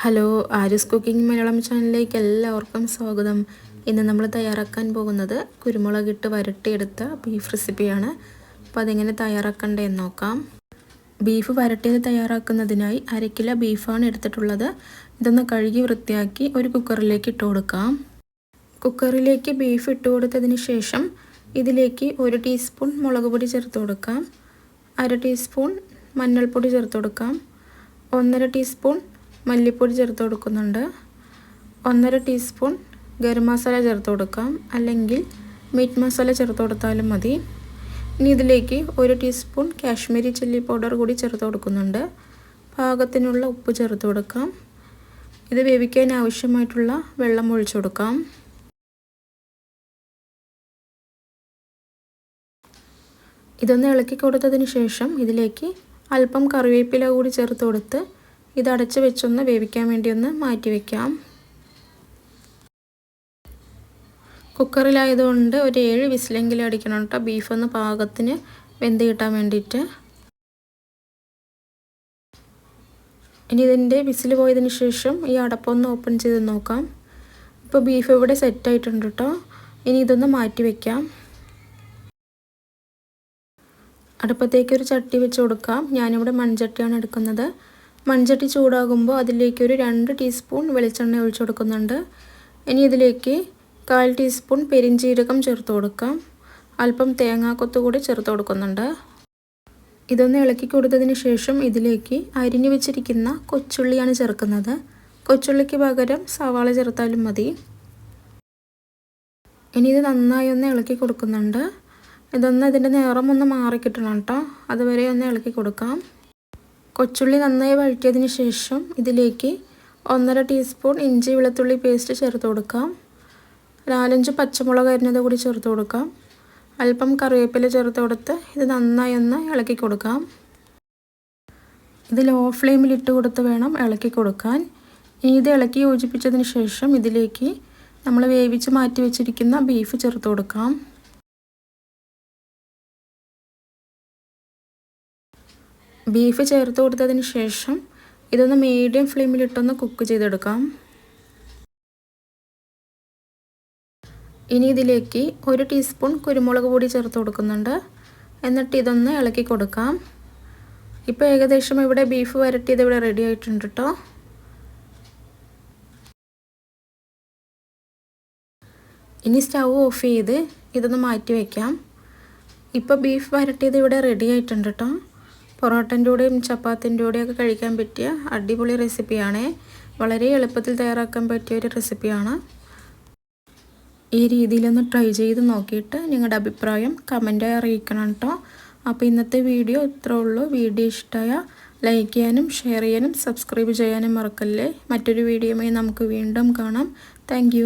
Hello Aris cooking Malayalam ചാനലിലേക്ക് എല്ലാവർക്കും സ്വാഗതം. ഇന്ന് നമ്മൾ തയ്യാറാക്കാൻ പോകുന്നത് കുരുമുളകിട്ട് വരട്ടിയെടുത്ത ബീഫ് റെസിപ്പിയാണ് അപ്പോൾ അതെങ്ങനെ തയ്യാറാക്കണ്ടേന്ന് നോക്കാം. ബീഫ് വരട്ടിയത് തയ്യാറാക്കുന്നതിനായി അര കിലോ ബീഫാണ് എടുത്തിട്ടുള്ളത്. ഇതൊന്ന് കഴുകി വൃത്തിയാക്കി ഒരു കുക്കറിലേക്ക് ഇട്ട് കൊടുക്കാം. കുക്കറിലേക്ക് ബീഫ് ഇട്ട് കൊടുത്തതിന് ശേഷം ഇതിലേക്ക് ഒരു ടീസ്പൂൺ മുളക് പൊടി ചേർത്ത് കൊടുക്കാം. അര ടീസ്പൂൺ മഞ്ഞൾപ്പൊടി ചേർത്ത് കൊടുക്കാം. ഒന്നര ടീസ്പൂൺ മല്ലിപ്പൊടി ചേർത്ത് കൊടുക്കുന്നുണ്ട്. ഒന്നര ടീസ്പൂൺ ഗരം മസാല ചേർത്ത് കൊടുക്കാം. അല്ലെങ്കിൽ മീറ്റ് മസാല ചേർത്ത് കൊടുത്താലും മതി. ഇനി ഇതിലേക്ക് ഒരു ടീസ്പൂൺ കാശ്മീരി ചില്ലി പൗഡർ കൂടി ചേർത്ത് കൊടുക്കുന്നുണ്ട്. പാകത്തിനുള്ള ഉപ്പ് ചേർത്ത് കൊടുക്കാം. ഇത് വേവിക്കാൻ ആവശ്യമായിട്ടുള്ള വെള്ളം ഒഴിച്ചു കൊടുക്കാം. ഇതൊന്ന് ഇളക്കി കൊടുത്തതിന് ശേഷം ഇതിലേക്ക് അല്പം കറിവേപ്പില കൂടി ചേർത്ത് കൊടുത്ത് ഇത് അടച്ച് വെച്ചൊന്ന് വേവിക്കാൻ വേണ്ടി ഒന്ന് മാറ്റി വയ്ക്കാം കുക്കറിലായതുകൊണ്ട് ഒരു ഏഴ് വിസിലെങ്കിലും അടിക്കണം കേട്ടോ. ബീഫ് ഒന്ന് പാകത്തിന് വെന്ത് കിട്ടാൻ വേണ്ടിയിട്ട്. ഇനി ഇതിന്റെ വിസിൽ പോയതിന് ശേഷം ഈ അടപ്പൊന്ന് ഓപ്പൺ ചെയ്ത് നോക്കാം. ഇപ്പോൾ ബീഫ് ഇവിടെ സെറ്റ് ആയിട്ടുണ്ട് കേട്ടോ. ഇനി ഇതൊന്ന് മാറ്റി വയ്ക്കാം അടുപ്പത്തേക്ക് ഒരു ചട്ടി വെച്ച് കൊടുക്കാം. ഞാനിവിടെ മൺചട്ടിയാണ് എടുക്കുന്നത്. മൺചട്ടി ചൂടാകുമ്പോൾ അതിലേക്ക് ഒരു രണ്ട് ടീസ്പൂൺ വെളിച്ചെണ്ണ ഒഴിച്ചു കൊടുക്കുന്നുണ്ട്. ഇനി ഇതിലേക്ക് കാൽ ടീസ്പൂൺ പെരിഞ്ചീരകം ചേർത്ത് കൊടുക്കാം. അല്പം തേങ്ങാക്കൊത്ത് കൂടി ചേർത്ത് കൊടുക്കുന്നുണ്ട്. ഇതൊന്ന് ഇളക്കി കൊടുത്തതിന് ശേഷം ഇതിലേക്ക് അരിഞ്ഞു വെച്ചിരിക്കുന്ന കൊച്ചുള്ളിയാണ് ചേർക്കുന്നത്. കൊച്ചുള്ളിക്ക് പകരം സവാള ചേർത്താലും മതി. ഇനി ഇത് നന്നായി ഒന്ന് ഇളക്കി കൊടുക്കുന്നുണ്ട്. ഇതൊന്ന് ഇതിന്റെ നിറം ഒന്ന് മാറിക്കിട്ടണം കേട്ടോ. അതുവരെ ഒന്ന് ഇളക്കി കൊടുക്കാം. കൊച്ചുള്ളി നന്നായി വഴറ്റിയതിന് ശേഷം ഇതിലേക്ക് ഒന്നര ടീസ്പൂൺ ഇഞ്ചി വെളുത്തുള്ളി പേസ്റ്റ് ചേർത്ത് കൊടുക്കാം. നാലഞ്ച് പച്ചമുളക് അരിഞ്ഞത് കൂടി ചേർത്ത് കൊടുക്കാം. അല്പം കറിവേപ്പില ചേർത്ത് കൊടുത്ത് ഇത് നന്നായി ഒന്ന് ഇളക്കി കൊടുക്കാം. ഇത് ലോ ഫ്ലെയിമിൽ ഇട്ട് കൊടുത്ത് വേണം ഇളക്കി കൊടുക്കാൻ. ഇനി ഇത് ഇളക്കി യോജിപ്പിച്ചതിന് ശേഷം ഇതിലേക്ക് നമ്മൾ വേവിച്ച് മാറ്റി വെച്ചിരിക്കുന്ന ബീഫ് ചേർത്ത് കൊടുക്കാം. ബീഫ് ചേർത്ത് കൊടുത്തതിന് ശേഷം ഇതൊന്ന് മീഡിയം ഫ്ലെയിമിലിട്ടൊന്ന് കുക്ക് ചെയ്തെടുക്കാം. ഇനി ഇതിലേക്ക് ഒരു ടീസ്പൂൺ കുരുമുളക് പൊടി ചേർത്ത് കൊടുക്കുന്നുണ്ട്. എന്നിട്ട് ഇതൊന്ന് ഇളക്കി കൊടുക്കാം. ഇപ്പോൾ ഏകദേശം ഇവിടെ ബീഫ് വരട്ടിയത് ഇവിടെ റെഡി ആയിട്ടുണ്ട് കേട്ടോ ഇനി സ്റ്റൗ ഓഫ് ചെയ്ത് ഇതൊന്ന് മാറ്റി വയ്ക്കാം ഇപ്പോൾ ബീഫ് വരട്ടിയത് ഇവിടെ റെഡി ആയിട്ടുണ്ട് കേട്ടോ പൊറോട്ടന്റെ കൂടെയും ചപ്പാത്തിന്റെ കൂടെയൊക്കെ കഴിക്കാൻ പറ്റിയ അടിപൊളി റെസിപ്പിയാണ്. വളരെ എളുപ്പത്തിൽ തയ്യാറാക്കാൻ പറ്റിയ ഒരു റെസിപ്പിയാണ്. ഈ രീതിയിലൊന്ന് ട്രൈ ചെയ്ത് നോക്കിയിട്ട് നിങ്ങളുടെ അഭിപ്രായം കമന്റായി അറിയിക്കണം കേട്ടോ അപ്പോൾ ഇന്നത്തെ വീഡിയോ ഇത്രേ ഉള്ളൂ. വീഡിയോ ഇഷ്ടമായ ലൈക്ക് ചെയ്യാനും ഷെയർ ചെയ്യാനും സബ്സ്ക്രൈബ് ചെയ്യാനും മറക്കല്ലേ. മറ്റൊരു വീഡിയോയുമായി നമുക്ക് വീണ്ടും കാണാം. താങ്ക്